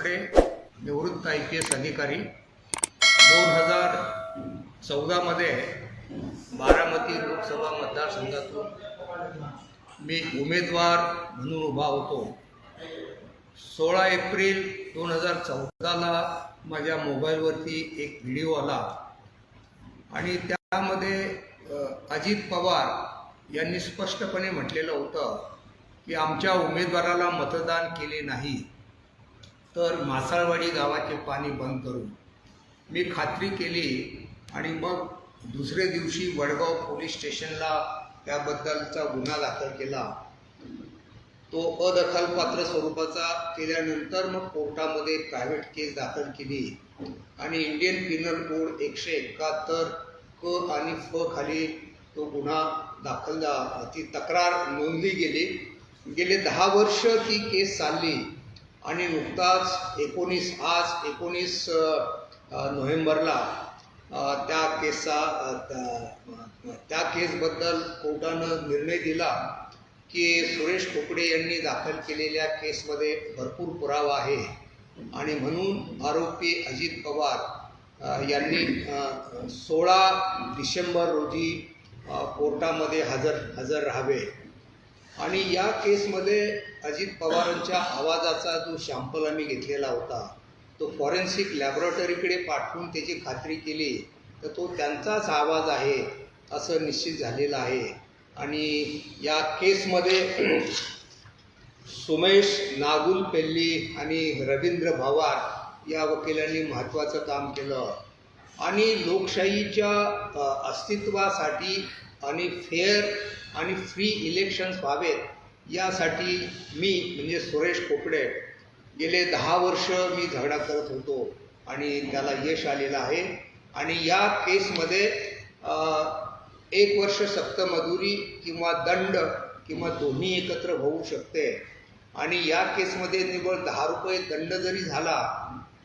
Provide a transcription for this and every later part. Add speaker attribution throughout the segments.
Speaker 1: I P S अधिकारी दोन हजार चौदामध्ये बारामती लोकसभा मतदारसंघातून मी उमेदवार म्हणून उभा होतो. सोळा एप्रिल दोन हजार चौदाला माझ्या मोबाईलवरती एक व्हिडिओ आला आणि त्यामध्ये अजित पवार यांनी स्पष्टपणे म्हटलेलं होतं की आमच्या उमेदवाराला मतदान केले नाही. तर मासाळवाडी गावाचे पाणी बंद करू मी खात्री केली आणि मग दुसऱ्या दिवशी वडगाव पोलीस स्टेशनला त्याबद्दलचा गुन्हा दाखल केला. तो अदखलपात्र स्वरूपाचा केल्यानंतर मग कोर्टामध्ये प्रायव्हेट केस दाखल केली. आणि इंडियन पिनल कोड एकशे एकाहत्तर क आणि फ खाली तो गुन्हा दाखल ती तक्रार नोंदली गेली. गेले दहा वर्ष ती केस चालली. आणि नुकताच एकोणीस आज एकोणीस नोव्हेंबरला त्या केसचा त्या- त्या केसबद्दल कोर्टानं निर्णय दिला की सुरेश खोकडे यांनी दाखल केलेल्या केसमध्ये भरपूर पुरावा आहे. आणि म्हणून आरोपी अजित पवार यांनी सोळा डिसेंबर रोजी कोर्टामध्ये हजर हजर राहावे. आणि या केसमध्ये अजित पवारांच्या आवाजाचा जो शॅम्पल आम्ही घेतलेला होता तो फॉरेन्सिक लॅबोरेटरीकडे पाठवून त्याची खात्री केली तर तो त्यांचाच आवाज आहे असं निश्चित झालेलं आहे. आणि या केसमध्ये सुमेश नागुल पेल्ली आणि रवींद्र भावार या वकिलांनी महत्त्वाचं काम केलं. आणि लोकशाहीच्या अस्तित्वासाठी आणि फेअर आणि फ्री इलेक्शन्स व्हावेत यासाठी मी म्हणजे सुरेश कोकडे गेले दहा वर्ष मी झगडा करत होतो आणि त्याला यश आलेलं आहे. आणि या केसमध्ये एक वर्ष सक्तमजुरी किंवा दंड किंवा दोन्ही एकत्र होऊ शकते. आणि या केसमध्ये निव्वळ दहा रुपये दंड जरी झाला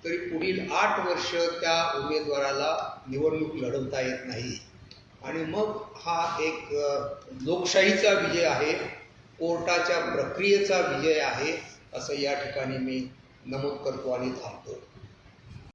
Speaker 1: तरी पुढील आठ वर्ष त्या उमेदवाराला निवडणूक लढवता येत नाही. आणि मग हा एक लोकशाहीचा विजय आहे कोर्टाच्या प्रक्रियेचा विजय आहे असं या ठिकाणी मी नमूद करतो आणि थांबतो.